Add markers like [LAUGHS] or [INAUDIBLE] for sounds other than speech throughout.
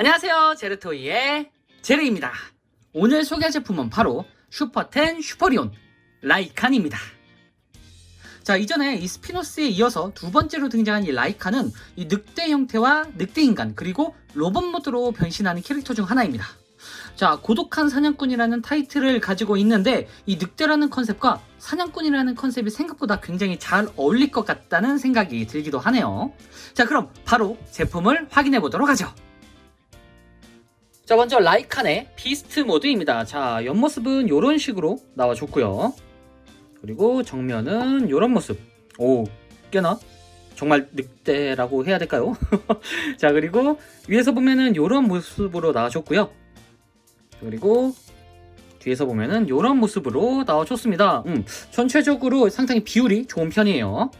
안녕하세요. 제르토이의 제르입니다. 오늘 소개할 제품은 바로 슈퍼텐 슈퍼리온 라이칸입니다. 자, 이전에 이 스피노스에 이어서 두 번째로 등장한 이 라이칸은 이 늑대 형태와 늑대 인간 그리고 로봇 모드로 변신하는 캐릭터 중 하나입니다. 자, 고독한 사냥꾼이라는 타이틀을 가지고 있는데 이 늑대라는 컨셉과 사냥꾼이라는 컨셉이 생각보다 굉장히 잘 어울릴 것 같다는 생각이 들기도 하네요. 자, 그럼 바로 제품을 확인해 보도록 하죠. 자, 먼저 라이칸의 비스트 모드입니다. 자, 옆모습은 이런 식으로 나와줬고요. 그리고 정면은 이런 모습. 오, 꽤나 정말 늑대라고 해야 될까요? [LAUGHS] 자, 그리고 위에서 보면은 이런 모습으로 나와줬고요. 그리고 뒤에서 보면은 이런 모습으로 나와줬습니다. 음, 전체적으로 상당히 비율이 좋은 편이에요.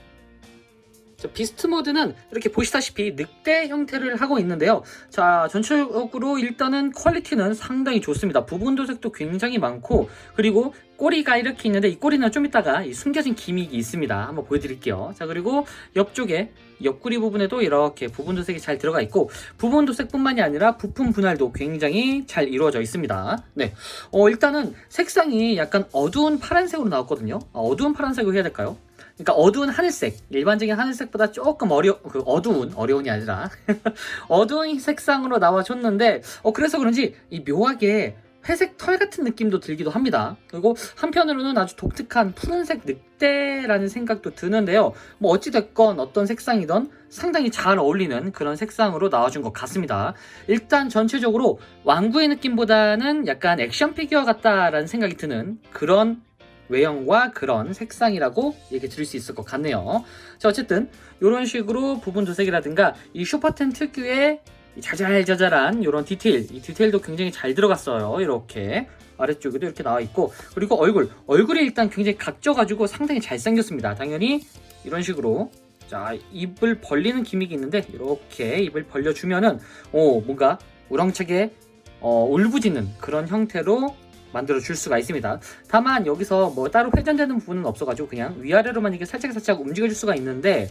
자, 비스트 모드는 이렇게 보시다시피 늑대 형태를 하고 있는데요. 자, 전체적으로 일단은 퀄리티는 상당히 좋습니다. 부분 도색도 굉장히 많고, 그리고 꼬리가 이렇게 있는데 이 꼬리는 좀 이따가 이 숨겨진 기믹이 있습니다. 한번 보여드릴게요. 자, 그리고 옆쪽에 옆구리 부분에도 이렇게 부분 도색이 잘 들어가 있고, 부분 도색뿐만이 아니라 부품 분할도 굉장히 잘 이루어져 있습니다. 네. 어, 일단은 색상이 약간 어두운 파란색으로 나왔거든요. 아, 어두운 파란색으로 해야 될까요? 그러니까 어두운 하늘색, 일반적인 하늘색보다 조금 어려, 그 어두운, 어려운이 아니라 [LAUGHS] 어두운 색상으로 나와줬는데, 어 그래서 그런지 이 묘하게 회색 털 같은 느낌도 들기도 합니다. 그리고 한편으로는 아주 독특한 푸른색 늑대라는 생각도 드는데요. 뭐 어찌됐건 어떤 색상이던 상당히 잘 어울리는 그런 색상으로 나와준 것 같습니다. 일단 전체적으로 왕구의 느낌보다는 약간 액션 피규어 같다라는 생각이 드는 그런 외형과 그런 색상이라고 얘기 드릴 수 있을 것 같네요. 자, 어쨌든 이런 식으로 부분 도색이라든가 이 슈퍼텐 특유의 이 자잘자잘한 이런 디테일, 이 디테일도 굉장히 잘 들어갔어요. 이렇게 아래쪽에도 이렇게 나와 있고 그리고 얼굴, 얼굴이 일단 굉장히 각져가지고 상당히 잘생겼습니다. 당연히 이런 식으로 자 입을 벌리는 기믹이 있는데 이렇게 입을 벌려주면은 오 뭔가 우렁차게 어, 울부짖는 그런 형태로 만들어 줄 수가 있습니다. 다만 여기서 뭐 따로 회전되는 부분은 없어가지고 그냥 위아래로만 이게 살짝 살짝 움직여 줄 수가 있는데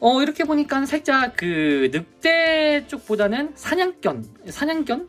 어 이렇게 보니까 살짝 그 늑대 쪽보다는 사냥견 사냥견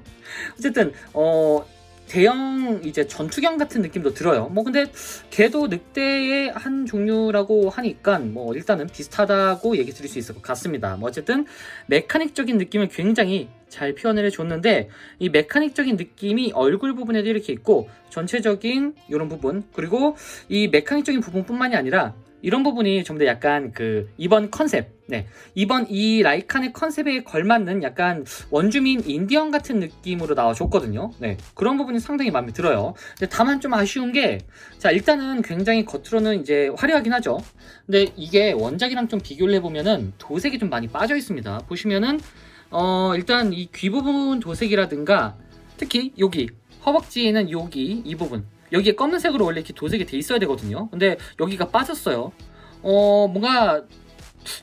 [LAUGHS] 어쨌든 어 대형 이제 전투경 같은 느낌도 들어요. 뭐 근데 걔도 늑대의 한 종류라고 하니까 뭐 일단은 비슷하다고 얘기 드릴 수 있을 것 같습니다. 뭐 어쨌든 메카닉적인 느낌을 굉장히 잘 표현을 해줬는데 이 메카닉적인 느낌이 얼굴 부분에도 이렇게 있고 전체적인 이런 부분 그리고 이 메카닉적인 부분뿐만이 아니라 이런 부분이 좀 더 약간 그 이번 컨셉, 네 이번 이 라이칸의 컨셉에 걸맞는 약간 원주민 인디언 같은 느낌으로 나와줬거든요. 네 그런 부분이 상당히 마음에 들어요. 근데 다만 좀 아쉬운 게, 자 일단은 굉장히 겉으로는 이제 화려하긴 하죠. 근데 이게 원작이랑 좀 비교를 해보면은 도색이 좀 많이 빠져 있습니다. 보시면은 어 일단 이 귀 부분 도색이라든가 특히 여기 허벅지에는 여기 이 부분 여기에 검은색으로 원래 이렇게 도색이 돼 있어야 되거든요. 근데 여기가 빠졌어요. 어, 뭔가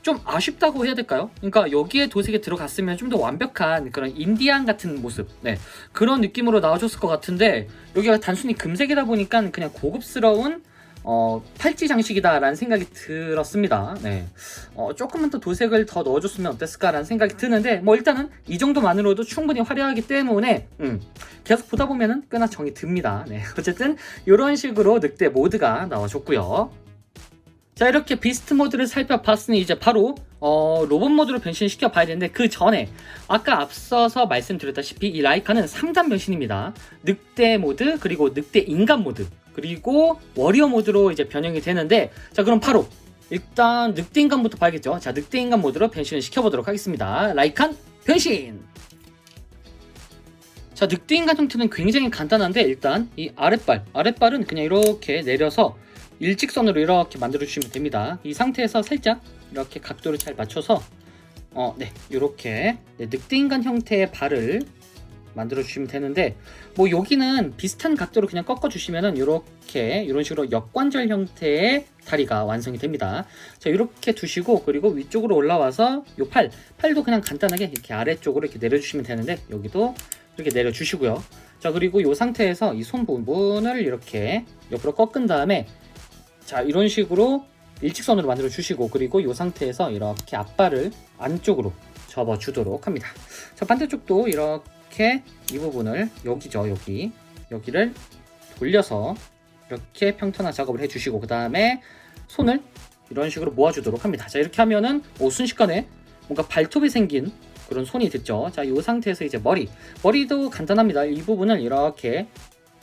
좀 아쉽다고 해야 될까요? 그러니까 여기에 도색이 들어갔으면 좀 더 완벽한 그런 인디안 같은 모습, 네 그런 느낌으로 나와줬을 것 같은데 여기가 단순히 금색이다 보니까 그냥 고급스러운 어, 팔찌 장식이다라는 생각이 들었습니다. 네, 어, 조금만 더 도색을 더 넣어줬으면 어땠을까라는 생각이 드는데 뭐 일단은 이 정도만으로도 충분히 화려하기 때문에 음, 계속 보다 보면은 꽤나 정이 듭니다. 네, [LAUGHS] 어쨌든 이런 식으로 늑대 모드가 나와줬고요. 자 이렇게 비스트 모드를 살펴봤으니 이제 바로 어, 로봇 모드로 변신시켜 봐야 되는데 그 전에 아까 앞서서 말씀드렸다시피 이 라이카는 3단 변신입니다. 늑대 모드 그리고 늑대 인간 모드 그리고 워리어 모드로 이제 변형이 되는데 자 그럼 바로 일단 늑대 인간부터 봐야겠죠. 자 늑대 인간 모드로 변신을 시켜보도록 하겠습니다. 라이칸 변신. 자 늑대 인간 형태는 굉장히 간단한데 일단 이 아랫발 아랫발은 그냥 이렇게 내려서 일직선으로 이렇게 만들어 주시면 됩니다. 이 상태에서 살짝 이렇게 각도를 잘 맞춰서 어, 네, 이렇게 네, 늑대 인간 형태의 발을 만들어 주시면 되는데 뭐 여기는 비슷한 각도로 그냥 꺾어 주시면은 이렇게 이런 식으로 역관절 형태의 다리가 완성이 됩니다. 자, 이렇게 두시고 그리고 위쪽으로 올라와서 요 팔, 팔도 그냥 간단하게 이렇게 아래쪽으로 이렇게 내려 주시면 되는데 여기도 이렇게 내려 주시고요. 자, 그리고 이 상태에서 이 손 부분을 이렇게 옆으로 꺾은 다음에 자 이런 식으로 일직선으로 만들어 주시고 그리고 이 상태에서 이렇게 앞발을 안쪽으로 접어 주도록 합니다. 자, 반대쪽도 이렇게 이 부분을 여기죠, 여기. 여기를 돌려서 이렇게 평탄화 작업을 해주시고 그 다음에 손을 이런 식으로 모아주도록 합니다. 자 이렇게 하면은 오, 순식간에 뭔가 발톱이 생긴 그런 손이 됐죠. 자 이 상태에서 이제 머리 머리도 간단합니다. 이 부분을 이렇게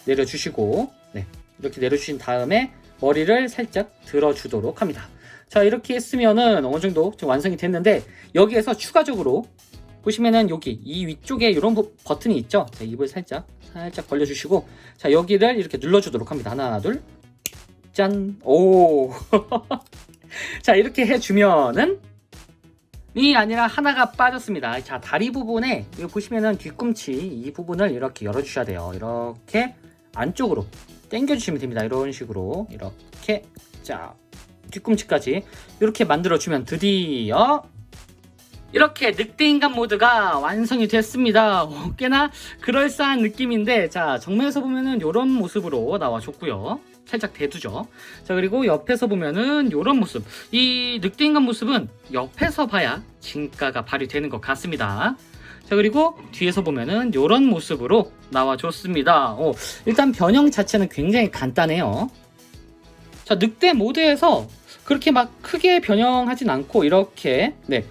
내려주시고 네 이렇게 내려주신 다음에 머리를 살짝 들어주도록 합니다. 자 이렇게 했으면은 어느 정도 좀 완성이 됐는데 여기에서 추가적으로 보시면은 여기 이 위쪽에 이런 부- 버튼이 있죠. 자 입을 살짝 살짝 벌려주시고 자 여기를 이렇게 눌러주도록 합니다. 하나 둘 짠. 오. [LAUGHS] 자, 이렇게 해주면은 이 아니라 하나가 빠졌습니다. 자, 다리 부분에 여기 보시면은 뒤꿈치 이 부분을 이렇게 열어주셔야 돼요. 이렇게 안쪽으로 당겨주시면 됩니다. 이런 식으로 이렇게 자 뒤꿈치까지 이렇게 만들어주면 드디어 이렇게 늑대인간 모드가 완성이 됐습니다. 어, 꽤나 그럴싸한 느낌인데 자 정면에서 보면은 이런 모습으로 나와줬고요. 살짝 대두죠. 자 그리고 옆에서 보면은 이런 모습. 이 늑대인간 모습은 옆에서 봐야 진가가 발휘되는 것 같습니다. 자 그리고 뒤에서 보면은 이런 모습으로 나와줬습니다. 어, 일단 변형 자체는 굉장히 간단해요. 자 늑대 모드에서 그렇게 막 크게 변형하진 않고 이렇게 네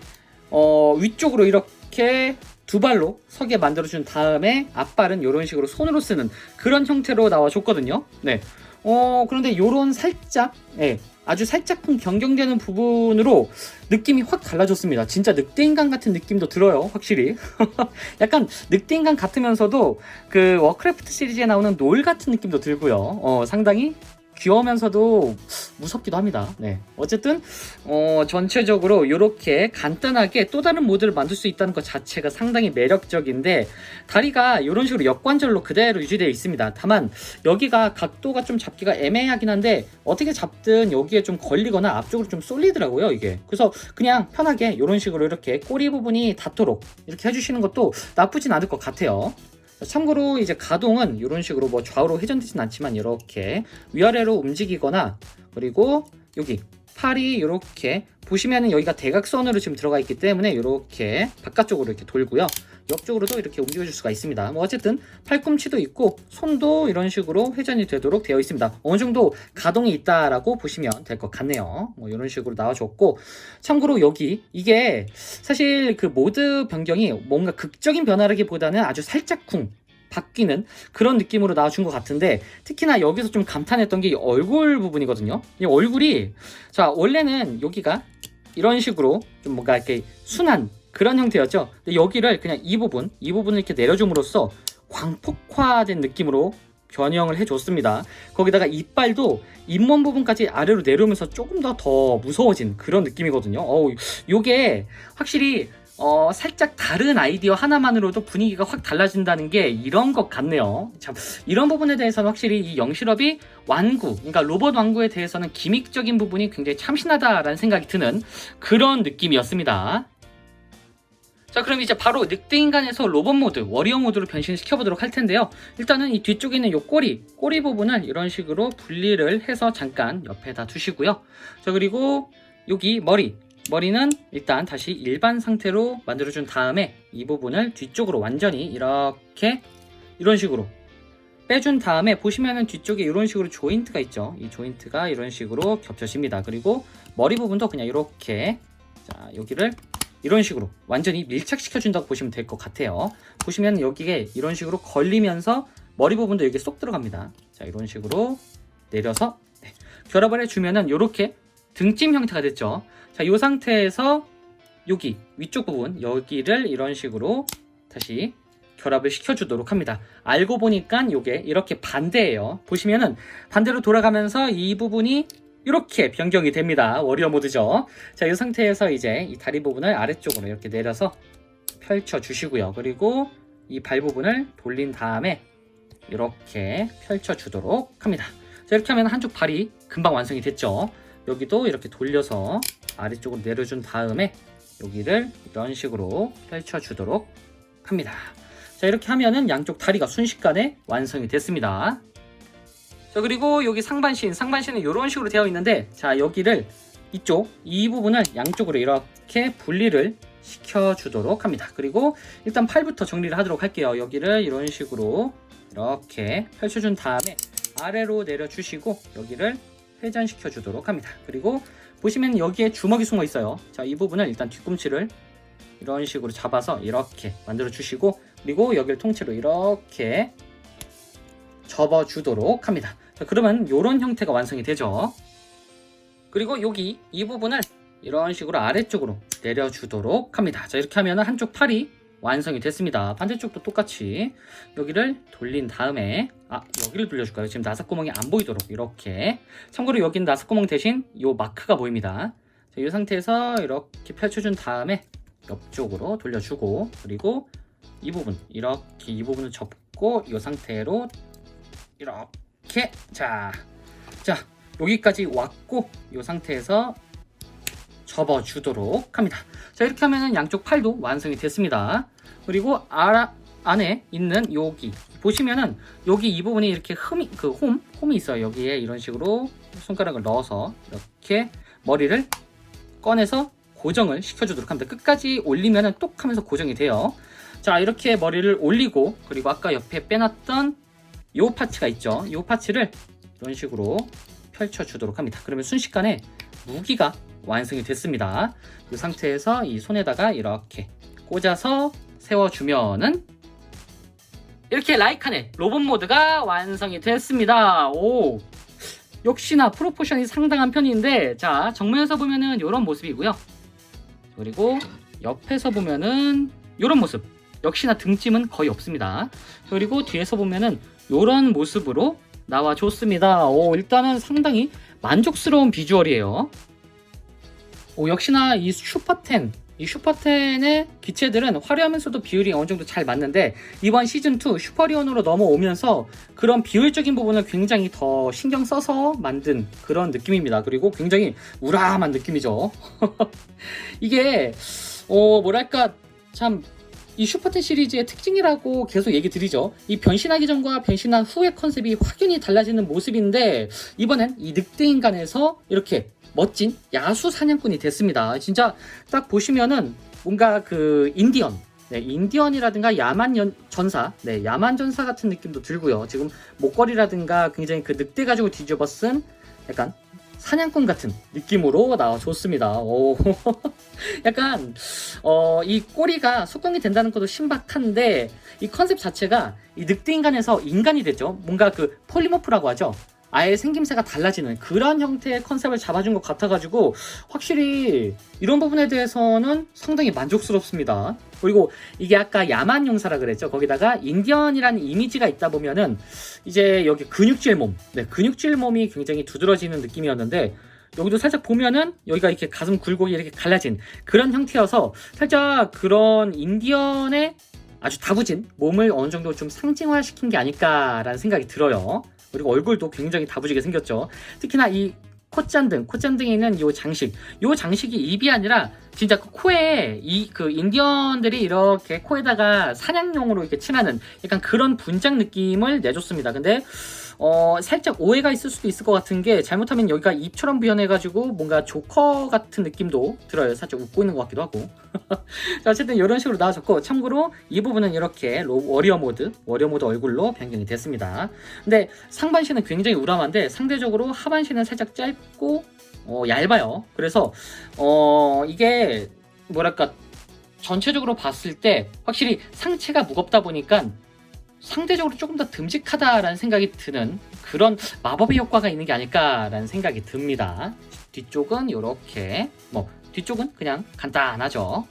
어, 위쪽으로 이렇게 두 발로 서게 만들어준 다음에 앞발은 이런 식으로 손으로 쓰는 그런 형태로 나와줬거든요. 네. 어, 그런데 요런 살짝, 예, 아주 살짝쿵 변경되는 부분으로 느낌이 확 달라졌습니다. 진짜 늑대인간 같은 느낌도 들어요, 확실히. [LAUGHS] 약간 늑대인간 같으면서도 그 워크래프트 시리즈에 나오는 노을 같은 느낌도 들고요. 어, 상당히 귀여우면서도 무섭기도 합니다. 네. 어쨌든, 어, 전체적으로 이렇게 간단하게 또 다른 모드를 만들 수 있다는 것 자체가 상당히 매력적인데, 다리가 이런 식으로 역관절로 그대로 유지되어 있습니다. 다만, 여기가 각도가 좀 잡기가 애매하긴 한데 어떻게 잡든 여기에 좀 걸리거나 앞쪽으로 좀 쏠리더라고요 이게 그래서 그냥 편하게 이런 식으로 이렇게 꼬리 부분이 닿도록 이렇게 해주시는 것도 나쁘진 않을 것 같아요 참고로 이제 가동은 이런 식으로 뭐 좌우로 회전되진 않지만 이렇게 위아래로 움직이거나 그리고 여기 팔이 이렇게 보시면은 여기가 대각선으로 지금 들어가 있기 때문에 이렇게 바깥쪽으로 이렇게 돌고요. 옆쪽으로도 이렇게 움직여줄 수가 있습니다. 뭐 어쨌든 팔꿈치도 있고 손도 이런 식으로 회전이 되도록 되어 있습니다. 어느 정도 가동이 있다라고 보시면 될 것 같네요. 뭐 이런 식으로 나와줬고 참고로 여기 이게 사실 그 모드 변경이 뭔가 극적인 변화라기보다는 아주 살짝쿵 바뀌는 그런 느낌으로 나와준 것 같은데 특히나 여기서 좀 감탄했던 게이 얼굴 부분이거든요. 이 얼굴이 자 원래는 여기가 이런 식으로 좀 뭔가 이렇게 순한 그런 형태였죠. 근데 여기를 그냥 이 부분, 이 부분을 이렇게 내려줌으로써 광폭화된 느낌으로 변형을 해줬습니다. 거기다가 이빨도 잇몸 부분까지 아래로 내려오면서 조금 더 더 무서워진 그런 느낌이거든요. 어우, 요게 확실히 어, 살짝 다른 아이디어 하나만으로도 분위기가 확 달라진다는 게 이런 것 같네요. 참, 이런 부분에 대해서는 확실히 이 영실업이 완구, 그러니까 로봇 완구에 대해서는 기믹적인 부분이 굉장히 참신하다라는 생각이 드는 그런 느낌이었습니다. 자 그럼 이제 바로 늑대인간에서 로봇 모드, 워리어 모드로 변신시켜 보도록 할 텐데요. 일단은 이 뒤쪽에 있는 이 꼬리, 꼬리 부분을 이런 식으로 분리를 해서 잠깐 옆에다 두시고요. 자 그리고 여기 머리, 머리는 일단 다시 일반 상태로 만들어준 다음에 이 부분을 뒤쪽으로 완전히 이렇게 이런 식으로 빼준 다음에 보시면은 뒤쪽에 이런 식으로 조인트가 있죠. 이 조인트가 이런 식으로 겹쳐집니다. 그리고 머리 부분도 그냥 이렇게 자 여기를 이런 식으로 완전히 밀착시켜 준다고 보시면 될 것 같아요. 보시면 여기에 이런 식으로 걸리면서 머리 부분도 여기 쏙 들어갑니다. 자 이런 식으로 내려서 네, 결합을 해주면은 이렇게 등짐 형태가 됐죠. 자, 이 상태에서 여기 위쪽 부분 여기를 이런 식으로 다시 결합을 시켜주도록 합니다. 알고 보니까 이게 이렇게 반대예요. 보시면은 반대로 돌아가면서 이 부분이 이렇게 변경이 됩니다. 워리어 모드죠. 자, 이 상태에서 이제 이 다리 부분을 아래쪽으로 이렇게 내려서 펼쳐 주시고요. 그리고 이 발 부분을 돌린 다음에 이렇게 펼쳐 주도록 합니다. 자, 이렇게 하면 한쪽 발이 금방 완성이 됐죠. 여기도 이렇게 돌려서 아래쪽으로 내려준 다음에 여기를 이런 식으로 펼쳐 주도록 합니다. 자, 이렇게 하면은 양쪽 다리가 순식간에 완성이 됐습니다. 자, 그리고 여기 상반신, 상반신은 이런 식으로 되어 있는데, 자, 여기를 이쪽, 이 부분을 양쪽으로 이렇게 분리를 시켜주도록 합니다. 그리고 일단 팔부터 정리를 하도록 할게요. 여기를 이런 식으로 이렇게 펼쳐준 다음에 아래로 내려주시고 여기를 회전시켜 주도록 합니다. 그리고 보시면 여기에 주먹이 숨어 있어요. 자, 이 부분을 일단 뒤꿈치를 이런 식으로 잡아서 이렇게 만들어 주시고 그리고 여기를 통째로 이렇게 접어 주도록 합니다. 자, 그러면 이런 형태가 완성이 되죠. 그리고 여기 이 부분을 이런 식으로 아래쪽으로 내려주도록 합니다. 자, 이렇게 하면 한쪽 팔이 완성이 됐습니다. 반대쪽도 똑같이 여기를 돌린 다음에 아 여기를 돌려줄까요? 지금 나사구멍이 안 보이도록 이렇게 참고로 여기는 나사구멍 대신 이 마크가 보입니다. 자, 이 상태에서 이렇게 펼쳐준 다음에 옆쪽으로 돌려주고 그리고 이 부분 이렇게 이 부분을 접고 이 상태로 이렇게 자, 자 여기까지 왔고 이 상태에서 접어주도록 합니다. 자 이렇게 하면은 양쪽 팔도 완성이 됐습니다. 그리고 아, 안에 있는 여기 보시면은 여기 이 부분이 이렇게 흠이 그 홈, 홈이 있어요. 여기에 이런 식으로 손가락을 넣어서 이렇게 머리를 꺼내서 고정을 시켜주도록 합니다. 끝까지 올리면은 똑 하면서 고정이 돼요. 자 이렇게 머리를 올리고 그리고 아까 옆에 빼놨던 요 파츠가 있죠. 요 파츠를 이런 식으로 펼쳐주도록 합니다. 그러면 순식간에 무기가 완성이 됐습니다. 이 상태에서 이 손에다가 이렇게 꽂아서 세워주면은 이렇게 라이칸의 로봇 모드가 완성이 됐습니다. 오, 역시나 프로포션이 상당한 편인데 자 정면에서 보면은 이런 모습이고요. 그리고 옆에서 보면은 이런 모습. 역시나 등짐은 거의 없습니다. 그리고 뒤에서 보면은 이런 모습으로 나와줬습니다. 오, 일단은 상당히 만족스러운 비주얼이에요. 오, 역시나 이 슈퍼10, 이 슈퍼10의 기체들은 화려하면서도 비율이 어느 정도 잘 맞는데 이번 시즌2 슈퍼리온으로 넘어오면서 그런 비율적인 부분을 굉장히 더 신경 써서 만든 그런 느낌입니다. 그리고 굉장히 우람한 느낌이죠. [LAUGHS] 이게, 어, 뭐랄까, 참, 이 슈퍼텐 시리즈의 특징이라고 계속 얘기 드리죠. 이 변신하기 전과 변신한 후의 컨셉이 확연히 달라지는 모습인데 이번엔 이 늑대 인간에서 이렇게 멋진 야수 사냥꾼이 됐습니다. 진짜 딱 보시면은 뭔가 그 인디언 네, 인디언이라든가 야만 연, 전사, 네, 야만 전사 같은 느낌도 들고요. 지금 목걸이라든가 굉장히 그 늑대 가지고 뒤집어 쓴 약간 사냥꾼 같은 느낌으로 나와줬습니다. 오, [LAUGHS] 약간 어, 이 꼬리가 속공이 된다는 것도 신박한데 이 컨셉 자체가 이 늑대 인간에서 인간이 됐죠. 뭔가 그 폴리모프라고 하죠. 아예 생김새가 달라지는 그런 형태의 컨셉을 잡아준 것 같아가지고 확실히 이런 부분에 대해서는 상당히 만족스럽습니다. 그리고 이게 아까 야만 용사라 그랬죠. 거기다가 인디언이라는 이미지가 있다 보면은 이제 여기 근육질 몸, 네, 근육질 몸이 굉장히 두드러지는 느낌이었는데 여기도 살짝 보면은 여기가 이렇게 가슴 굴곡이 이렇게 갈라진 그런 형태여서 살짝 그런 인디언의 아주 다부진 몸을 어느 정도 좀 상징화시킨 게 아닐까라는 생각이 들어요. 그리고 얼굴도 굉장히 다부지게 생겼죠. 특히나 이 콧잔등, 콧잔등에 있는 요 장식, 요 장식이 입이 아니라 진짜 그 코에 이 그 인디언들이 이렇게 코에다가 사냥용으로 이렇게 칠하는 약간 그런 분장 느낌을 내줬습니다. 근데 어 살짝 오해가 있을 수도 있을 것 같은 게 잘못하면 여기가 입처럼 부연해가지고 뭔가 조커 같은 느낌도 들어요. 살짝 웃고 있는 것 같기도 하고. [LAUGHS] 자, 어쨌든 이런 식으로 나와줬고 참고로 이 부분은 이렇게 로, 워리어 모드, 워리어 모드 얼굴로 변경이 됐습니다. 근데 상반신은 굉장히 우람한데 상대적으로 하반신은 살짝 짧고 어, 얇아요. 그래서 어, 이게 뭐랄까 전체적으로 봤을 때 확실히 상체가 무겁다 보니까 상대적으로 조금 더 듬직하다라는 생각이 드는 그런 마법의 효과가 있는 게 아닐까라는 생각이 듭니다. 뒤쪽은 이렇게 뭐 뒤쪽은 그냥 간단하죠.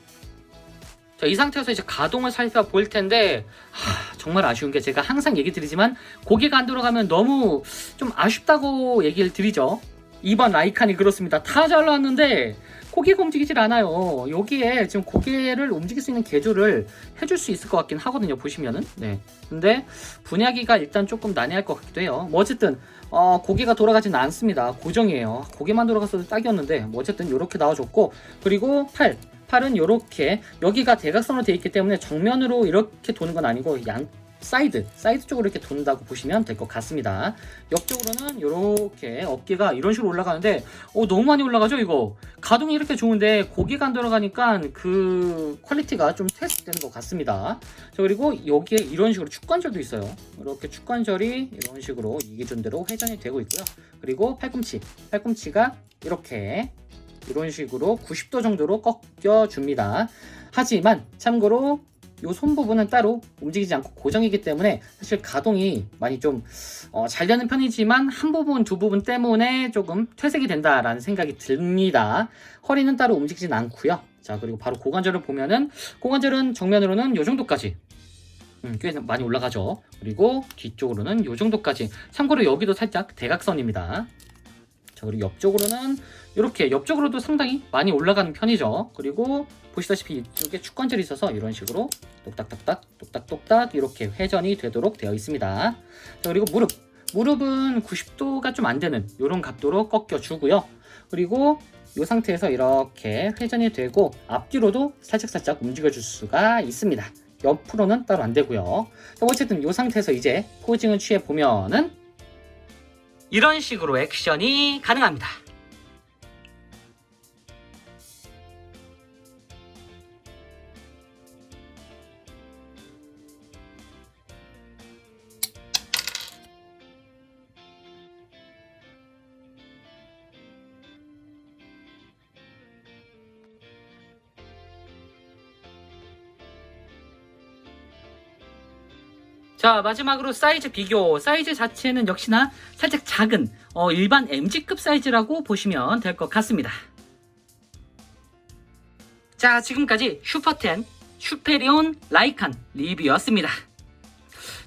자, 이 상태에서 이제 가동을 살펴볼 텐데 하, 정말 아쉬운 게 제가 항상 얘기 드리지만 고개가 안 돌아가면 너무 좀 아쉽다고 얘기를 드리죠. 이번 라이칸이 그렇습니다. 다 잘 나왔는데 고개가 움직이질 않아요. 여기에 지금 고개를 움직일 수 있는 개조를 해줄 수 있을 것 같긴 하거든요. 보시면은. 네. 근데 분야기가 일단 조금 난해할 것 같기도 해요. 뭐 어쨌든 어, 고개가 돌아가진 않습니다. 고정이에요. 고개만 돌아갔어도 딱이었는데 뭐 어쨌든 이렇게 나와줬고 그리고 팔 팔은 이렇게 여기가 대각선으로 되어 있기 때문에 정면으로 이렇게 도는 건 아니고 양 사이드 사이드 쪽으로 이렇게 돈다고 보시면 될 것 같습니다. 옆쪽으로는 이렇게 어깨가 이런 식으로 올라가는데 어, 너무 많이 올라가죠 이거. 가동이 이렇게 좋은데 고기가 안 들어가니까 그 퀄리티가 좀 퇴색되는 것 같습니다. 자, 그리고 여기에 이런 식으로 축관절도 있어요. 이렇게 축관절이 이런 식으로 이 기준대로 회전이 되고 있고요. 그리고 팔꿈치, 팔꿈치가 이렇게 이런 식으로 90도 정도로 꺾여줍니다. 하지만 참고로 이 손 부분은 따로 움직이지 않고 고정이기 때문에 사실 가동이 많이 좀 어, 잘 되는 편이지만 한 부분 두 부분 때문에 조금 퇴색이 된다라는 생각이 듭니다. 허리는 따로 움직이진 않고요. 자 그리고 바로 고관절을 보면은 고관절은 정면으로는 이 정도까지 음, 꽤 많이 올라가죠. 그리고 뒤쪽으로는 이 정도까지. 참고로 여기도 살짝 대각선입니다. 자 그리고 옆쪽으로는 이렇게 옆쪽으로도 상당히 많이 올라가는 편이죠. 그리고 보시다시피 이쪽에 축관절이 있어서 이런 식으로 똑딱똑딱 똑딱똑딱 이렇게 회전이 되도록 되어 있습니다. 자, 그리고 무릎 무릎은 90도가 좀 안 되는 이런 각도로 꺾여 주고요. 그리고 이 상태에서 이렇게 회전이 되고 앞뒤로도 살짝살짝 움직여 줄 수가 있습니다. 옆으로는 따로 안 되고요. 자, 어쨌든 이 상태에서 이제 포징을 취해 보면은 이런 식으로 액션이 가능합니다. 자 마지막으로 사이즈 비교. 사이즈 자체는 역시나 살짝 작은 어, 일반 MG급 사이즈라고 보시면 될 것 같습니다. 자 지금까지 슈퍼10 슈페리온 라이칸 리뷰였습니다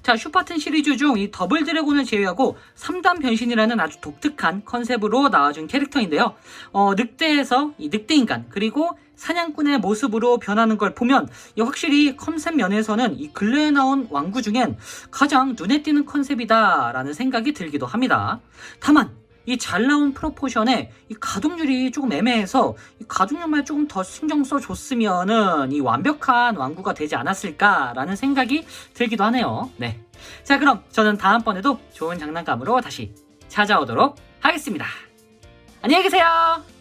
자 슈퍼10 시리즈 중 이 더블 드래곤을 제외하고 3단 변신이라는 아주 독특한 컨셉으로 나와준 캐릭터인데요 어, 늑대에서 이 늑대 인간 그리고 사냥꾼의 모습으로 변하는 걸 보면 이 확실히 컨셉 면에서는 이 근래에 나온 왕구 중엔 가장 눈에 띄는 컨셉이다라는 생각이 들기도 합니다. 다만 이 잘 나온 프로포션에 이 가동률이 조금 애매해서 이 가동률만 조금 더 신경 써 줬으면은 이 완벽한 왕구가 되지 않았을까라는 생각이 들기도 하네요. 네. 자, 그럼 저는 다음번에도 좋은 장난감으로 다시 찾아오도록 하겠습니다. 안녕히 계세요.